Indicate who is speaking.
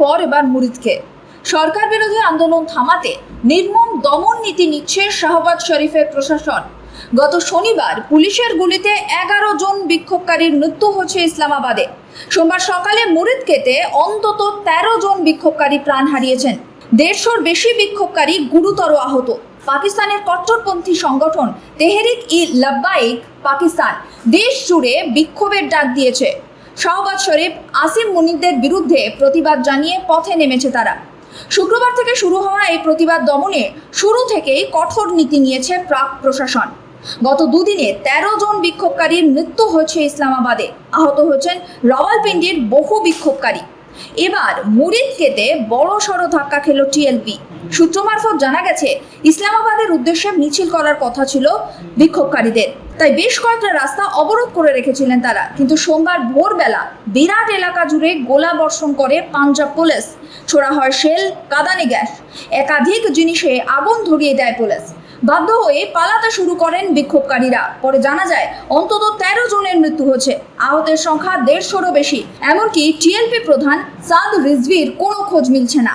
Speaker 1: পর এবার মুরিদকে সরকার বিরোধী আন্দোলন থামাতে নির্মম দমন নীতি নিচ্ছে শাহবাজ শরীফের প্রশাসন। গত শনিবার পুলিশের গুলিতে এগারো জন বিক্ষোভকারীর মৃত্যু হচ্ছে ইসলামাবাদে। সোমবার সকালে মুরিদ মুরিদকেতে অন্তত তেরো জন বিক্ষোভকারী প্রাণ হারিয়েছেন। দেড়শোর বেশি বিক্ষোভকারী গুরুতর আহত। পাকিস্তানের কট্টরপন্থী সংগঠন তেহরিক ই লাব্বাইক পাকিস্তান দেশ জুড়ে বিক্ষোভের ডাক দিয়েছে। শাহবাজ শরীফ আসিম মুনিদের বিরুদ্ধে প্রতিবাদ জানিয়ে পথে নেমেছে তারা। শুক্রবার থেকে শুরু হওয়া এই প্রতিবাদ দমনে শুরু থেকেই কঠোর নীতি নিয়েছে প্রাক প্রশাসন। গত দুদিনে তেরো জন বিক্ষোভকারীর মৃত্যু হয়েছে ইসলামাবাদে। আহত হয়েছেন রাওয়ালপিন্ডির বহু বিক্ষোভকারী। এবার মুরিদ কেতে বড় সড় ধাক্কা খেল টিএলপি। সূত্র মারফত জানা গেছে, ইসলামাবাদের উদ্দেশ্যে মিছিল করার কথা ছিল বিক্ষোভকারীদের। তাই বেশ কয়েকটা রাস্তা অবরোধ করে রেখেছিলেন তারা। কিন্তু সোমবার ভোরবেলা বিরাট এলাকা জুড়ে গোলা বর্ষণ করে পাঞ্জাব পুলিশ। ছোড়া হয় শেল, কাদানি গ্যাস। একাধিক জিনিসে আগুন ধরিয়ে দেয় পুলিশ। বাধ্য হয়ে পালাতে শুরু করেন বিক্ষোভকারীরা। পরে জানা যায়, অন্তত তেরো জনের মৃত্যু হয়েছে। আহতের সংখ্যা দেড়শোরও বেশি। এমনকি টিএলপি প্রধান সাদ রিজভির কোনো খোঁজ মিলছে না।